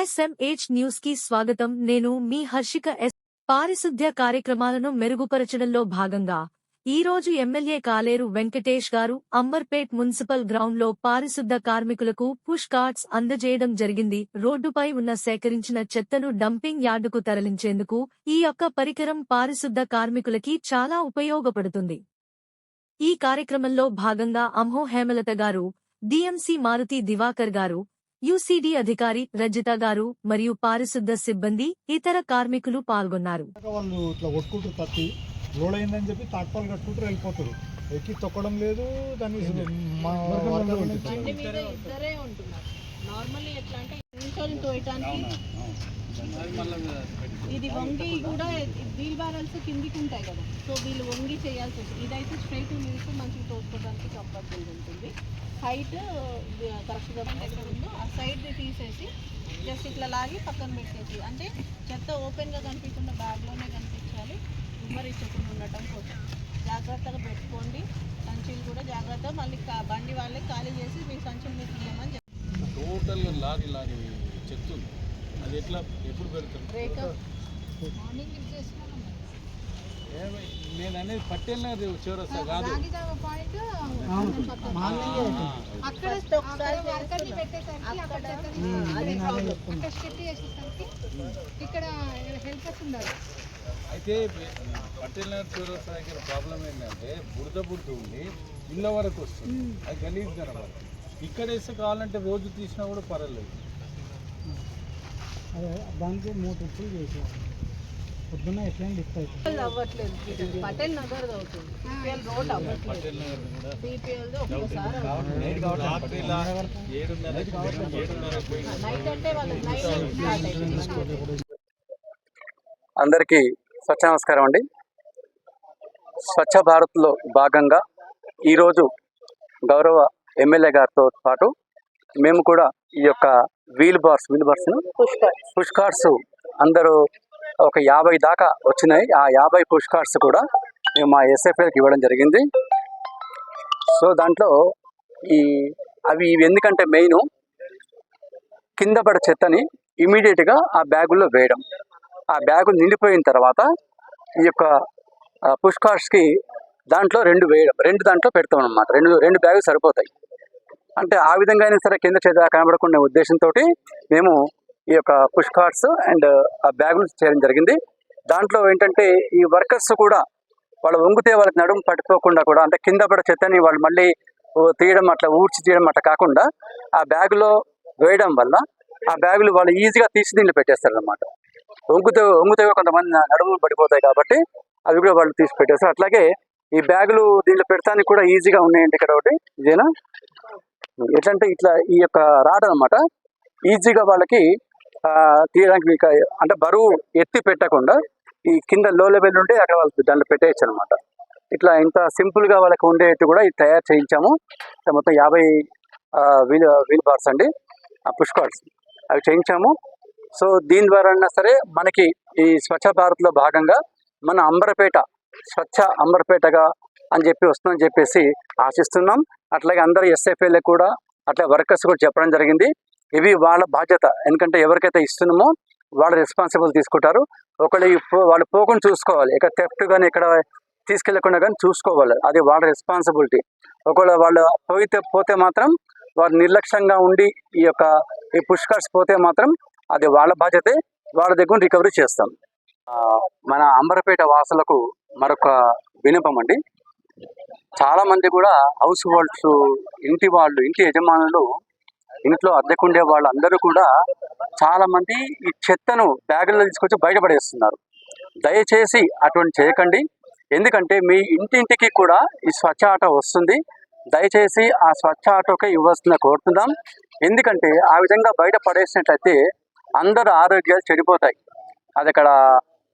SMH న్యూస్కి స్వాగతం. నేను మీ హర్షిక ఎస్ పారిశుద్ధ్య కార్యక్రమాలను మెరుగుపరచడంలో భాగంగా ఈ రోజు ఎమ్మెల్యే కాలేరు వెంకటేష్ గారు అంబర్పేట్ మున్సిపల్ గ్రౌండ్లో పారిశుద్ధ కార్మికులకు పుష్ కార్డ్స్ అందజేయడం జరిగింది. రోడ్డుపై ఉన్న సేకరించిన చెత్తను డంపింగ్ యార్డుకు తరలించేందుకు ఈ యొక్క పరికరం పారిశుద్ధ కార్మికులకి చాలా ఉపయోగపడుతుంది. ఈ కార్యక్రమంలో భాగంగా అమ్హో హేమలత గారు డిఎంసీ మారుతి దివాకర్ గారు యుసిడి అధికారి రజిత గారు మరియు పారిశుద్ధ సిబ్బంది ఇతర కార్మికులు పాల్గొన్నారు. దాకా వాళ్ళు ఇట్లా కొట్టుకుంటారు కత్తి లోడ్ అయిందని చెప్పి తాట్పాలు కట్టుకుంటారు వెళ్ళిపోతారు. ఎక్కి తొక్కడం లేదు దాన్ని మా వర్కర్ల నుంచి బండి మీద ఇద్దరే ఉంటున్నారు. నార్మల్లీ ఎట్లా అంటే ఇంట్లో తోయటానికి ఇది వంగి కూడా వీల్ బ్యారల్స్ కిందికి ఉంటాయి కదా. సో వీళ్ళు వంగి చేయాల్సి వస్తుంది. ఇదైతే స్ట్రైట్ నిలిచి మంచిగా తోసుకోవడానికి కంఫర్టబుల్ ఉంటుంది. హైట్ కరెక్ట్గా ఎక్కడ ఉందో ఆ సైడ్ తీసేసి జస్ట్ ఇట్లా లాగి పక్కన పెట్టేసి అంటే చెత్త ఓపెన్గా కనిపించకుండా బ్యాగ్లోనే కనిపించాలి. ఉమ్మరించకుండా ఉండటం కోసం. జాగ్రత్తగా పెట్టుకోండి. సంచులు కూడా జాగ్రత్త మళ్ళీ బండి వాళ్ళే ఖాళీ చేసి మీ సంచులు మీకు ఇవ్వమని చెప్తారు టోటల్ లారీ లారీ చెప్తుంది అది ఎట్లా? ఎప్పుడు పెడతారు? ఏమై- నేను అనేది పట్టేలా చివరస్తా కాదు. అయితే పట్టేలా చివరస్తా దగ్గర ప్రాబ్లం ఏంటంటే బురద బురద ఉండి ఇళ్ళ వరకు వస్తుంది. అది గలీజ్ కనబడదు ఇక్కడ వేస్తే కావాలంటే రోజు తీసినా కూడా పర్వాలేదు. అదే దానికి మూడు ట్రిప్పులు చేసేవాళ్ళు పొద్దున్న ఎట్లయినా లిఫ్ట్ అవుతుంది పటేల్ అవ్వట్లేదు పటేల్ నగర్ అవుతుంది. రోడ్ అవ్వట్లేదు. నైట్ అంటే వాళ్ళకి నైట్ అందరికీ స్వచ్ఛ నమస్కారం అండి. స్వచ్ఛ భారత్లో భాగంగా ఈరోజు గౌరవ ఎమ్మెల్యే గారితో పాటు మేము కూడా ఈ యొక్క wheel bars wheel bars push cards. అందరూ ఒక యాభై దాకా వచ్చినాయి. ఆ యాభై పుష్ కార్డ్స్ కూడా మేము మా ఎస్ఎఫ్ఐకి ఇవ్వడం జరిగింది. సో దాంట్లో ఈ అవి ఇవి ఎందుకంటే మెయిన్ కింద పడే చెత్తని ఇమీడియట్గా ఆ బ్యాగుల్లో వేయడం. ఆ బ్యాగు నిండిపోయిన తర్వాత ఈ యొక్క పుష్ కార్డ్స్కి దాంట్లో రెండు వేయడం. రెండు దాంట్లో పెడతాం అనమాట రెండు రెండు బ్యాగులు సరిపోతాయి. అంటే ఆ విధంగా అయినా సరే కింద చేత కనబడకుండా ఉద్దేశంతో మేము ఈ యొక్క పుష్ కార్డ్స్ అండ్ ఆ బ్యాగులు చేయడం జరిగింది. దాంట్లో ఏంటంటే ఈ వర్కర్స్ కూడా వాళ్ళు వంగితే వాళ్ళకి నడుము పట్టుకోకుండా కూడా అంటే కింద పడే చెత్తని వాళ్ళు మళ్ళీ తీయడం అట్లా ఊడ్చి తీయడం అట్లా కాకుండా ఆ బ్యాగులో వేయడం వల్ల ఆ బ్యాగులు వాళ్ళు ఈజీగా తీసి దీంట్లో పెట్టేస్తారు అనమాట వంగుతే వంగుతో కొంతమంది నడుములు పడిపోతాయి కాబట్టి అవి కూడా వాళ్ళు తీసి పెట్టేస్తారు. అట్లాగే ఈ బ్యాగులు దీంట్లో పెడతానికి కూడా ఈజీగా ఉన్నాయండి ఇక్కడ ఒకటి. ఇదేనా? ఎట్లంటే ఇట్లా ఈ యొక్క రాడ్ అనమాట ఈజీగా వాళ్ళకి తీయడానికి మీకు అంటే బరువు ఎత్తి పెట్టకుండా ఈ కింద లో లెవెల్ ఉంటే అక్కడ వాళ్ళు దాంట్లో పెట్టేయచ్చు అనమాట ఇట్లా ఇంత సింపుల్గా వాళ్ళకి ఉండేట్టు కూడా ఇది తయారు చేయించాము. మొత్తం యాభై వీల్ వీల్ బార్స్ అండి ఆ పుష్ కార్డ్స్. అవి చేయించాము. సో దీని ద్వారా అయినా సరే మనకి ఈ స్వచ్ఛ భారత్లో భాగంగా మన అంబరపేట స్వచ్ఛ అంబరపేటగా అని చెప్పి వస్తుందని చెప్పేసి ఆశిస్తున్నాం. అట్లాగే అందరు ఎస్ఎఫ్ఏలకు కూడా అట్లా వర్కర్స్ కూడా చెప్పడం జరిగింది. ఇవి వాళ్ళ బాధ్యత. ఎందుకంటే ఎవరికైతే ఇస్తున్నామో వాళ్ళ రెస్పాన్సిబుల్ తీసుకుంటారు. ఒకళ్ళు వాళ్ళు పోకుండా చూసుకోవాలి. ఇక థెఫ్ట్ కానీ ఇక్కడ తీసుకెళ్ళకుండా కానీ చూసుకోవాలి. అది వాళ్ళ రెస్పాన్సిబిలిటీ. ఒకవేళ వాళ్ళు పోయితే పోతే మాత్రం వారు నిర్లక్ష్యంగా ఉండి ఈ యొక్క ఈ పుష్కర్స్ పోతే మాత్రం అది వాళ్ళ బాధ్యతే. వాళ్ళ దగ్గర రికవరీ చేస్తాం. ఆ, మన అంబరపేట వాసులకు మరొక వినపం అండి. చాలా మంది కూడా హౌస్ హోల్డ్స్ ఇంటి వాళ్ళు ఇంటి యజమానులు ఇంట్లో అద్దెకుండే వాళ్ళు అందరూ కూడా చాలా మంది ఈ చెత్తను బ్యాగుల్లో తీసుకొచ్చి బయటపడేస్తున్నారు. దయచేసి అటువంటి చేయకండి. ఎందుకంటే మీ ఇంటింటికి కూడా ఈ స్వచ్ఛ ఆటో వస్తుంది. దయచేసి ఆ స్వచ్ఛ ఆటోకే ఇవ్వాల్సిన కోరుతున్నాం. ఎందుకంటే ఆ విధంగా బయట పడేసినట్లయితే అందరు ఆరోగ్యాలు చెడిపోతాయి. అది అక్కడ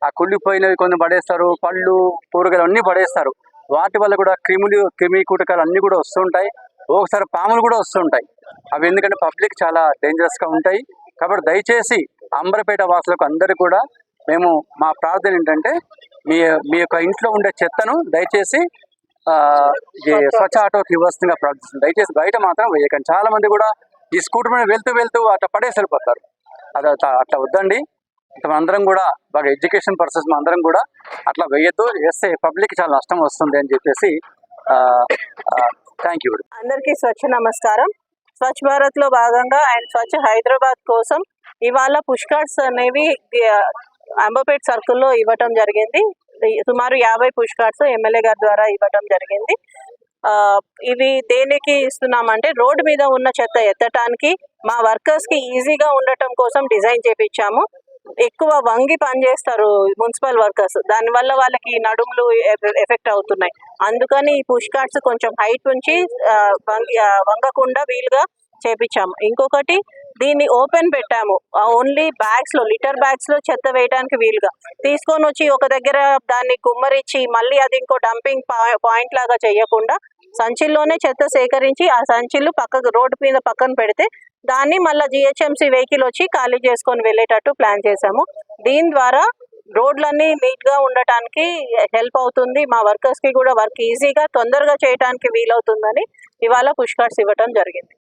ఆ కుళ్ళిపోయినవి కొన్ని పడేస్తారు పళ్ళు కూరగాయలు అన్నీ పడేస్తారు. వాటి వల్ల కూడా క్రిములు క్రిమి కూటకాలు అన్నీ కూడా వస్తుంటాయి ఒకసారి పాములు కూడా వస్తుంటాయి అవి ఎందుకంటే పబ్లిక్ చాలా డేంజరస్గా ఉంటాయి. కాబట్టి దయచేసి అంబరపేట వాసులకు అందరూ కూడా మేము మా ప్రార్థన ఏంటంటే మీ మీ యొక్క ఇంట్లో ఉండే చెత్తను దయచేసి ఈ స్వచ్ఛ ఆటోకి ఇవ్వాల్సిందిగా ప్రార్థిస్తుంది దయచేసి బయట మాత్రం వేయకండి. చాలా మంది కూడా ఈ స్కూటర్ మీద వెళ్తూ వెళ్తూ అట్లా పడేసి వెళ్ళిపోతారు అది అట్లా- వద్దండి. అందరం కూడా బాగా ఎడ్యుకేషన్ పర్సన్స్ అందరం కూడా అట్లా వేయద్దు వేస్తే పబ్లిక్ చాలా నష్టం వస్తుంది అని చెప్పేసి థ్యాంక్ యూ అందరికీ స్వచ్ఛ నమస్కారం. స్వచ్ఛ భారత్లో భాగంగా అండ్ స్వచ్ఛ హైదరాబాద్ కోసం ఇవాళ పుష్ కార్డ్స్ అనేవి అంబపేట్ సర్కిల్లో ఇవ్వటం జరిగింది. సుమారు యాభై పుష్ కార్డ్స్ ఎమ్మెల్యే గారి ద్వారా ఇవ్వటం జరిగింది. ఇవి దేనికి ఇస్తున్నామంటే రోడ్డు మీద ఉన్న చెత్త ఎత్తటానికి మా వర్కర్స్కి ఈజీగా ఉండటం కోసం డిజైన్ చేపించాము. ఎక్కువ వంగి పనిచేస్తారు మున్సిపల్ వర్కర్స్. దానివల్ల వాళ్ళకి నడుములు ఎఫెక్ట్ అవుతున్నాయి. అందుకని ఈ పుష్ కార్డ్స్ కొంచెం హైట్ ఉంచి వంగి వంగకుండా వీలుగా చేపించాము. ఇంకొకటి దీన్ని ఓపెన్ పెట్టాము. ఓన్లీ బ్యాగ్స్లో లిటర్ బ్యాగ్స్లో చెత్త వేయడానికి వీలుగా. తీసుకొని వచ్చి ఒక దగ్గర దాన్ని కుమ్మరిచ్చి మళ్ళీ అది ఇంకో డంపింగ్ పాయింట్ లాగా చేయకుండా సంచిల్లోనే చెత్త సేకరించి ఆ సంచిలు పక్కకు రోడ్డు మీద పక్కన పెడితే దాన్ని మళ్ళీ జిహెచ్ఎంసీ వెహికల్ వచ్చి ఖాళీ చేసుకొని వెళ్ళేటట్టు ప్లాన్ చేశాము. దీని ద్వారా రోడ్లన్నీ నీట్గా ఉండటానికి హెల్ప్ అవుతుంది. మా వర్కర్స్కి కూడా వర్క్ ఈజీగా తొందరగా చేయడానికి వీలవుతుందని ఇవాళ పుష్కార్స్ ఇవ్వటం జరిగింది.